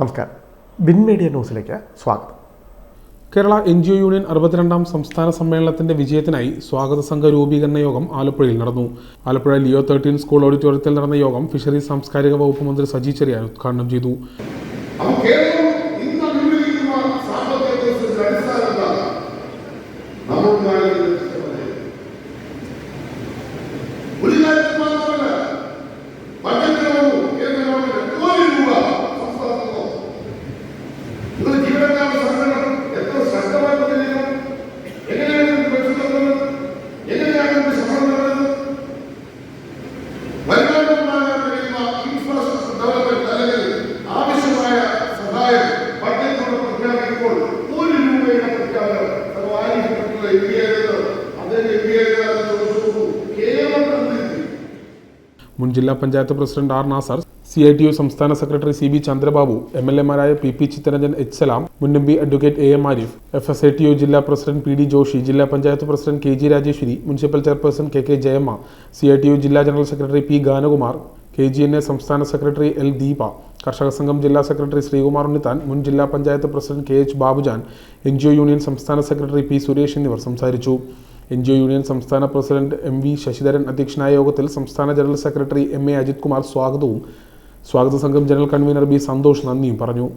നമസ്കാരം. Bin media ന്യൂസിലേക്ക് സ്വാഗതം. Kerala N G O union അറുപത്തിരണ്ടാം സംസ്ഥാന സമ്മേളനത്തിന്റെ വിജയത്തിനായി സ്വാഗത സംഘ രൂപീകരണ യോഗം ആലപ്പുഴയിൽ നടന്നു. ആലപ്പുഴ ലിയോ തേർട്ടീൻ സ്കൂൾ ഓഡിറ്റോറിയത്തിൽ നടന്ന യോഗം ഫിഷറീസ് സാംസ്കാരിക വകുപ്പ് മന്ത്രി സജി ചെറിയാൻ ഉദ്ഘാടനം ചെയ്തു. മുൻ ജില്ലാ panchayat president R Nasar C I T U സംസ്ഥാന secretary C B Chandrababu M L എമാരായ P P Chitharanjan H Salam മുൻ M P advocate A M Arif F S I T U ജില്ലാ പ്രസിഡന്റ് പി ഡി ജോഷി ജില്ലാ panchayat president K G Rajeswari municipal chairperson K K Jayamma C I T U ജില്ലാ general secretary P Ganakumar K G N A സംസ്ഥാന secretary L Deepa കർഷക സംഘം ജില്ലാ secretary Sreekumar Unnithan മുൻ ജില്ലാ panchayat president K H Babujan N G O union സംസ്ഥാന secretary P Suresh എന്നിവർ സംസാരിച്ചു. എൻ ജി ഒ യൂണിയൻ സംസ്ഥാന പ്രസിഡന്റ് എം വി ശശിധരൻ അധ്യക്ഷനായ യോഗത്തിൽ സംസ്ഥാന general secretary M A Ajith Kumar സ്വാഗതവും സ്വാഗത സംഘം ജനറൽ കൺവീനർ ബി സന്തോഷ് നന്ദിയും പറഞ്ഞു.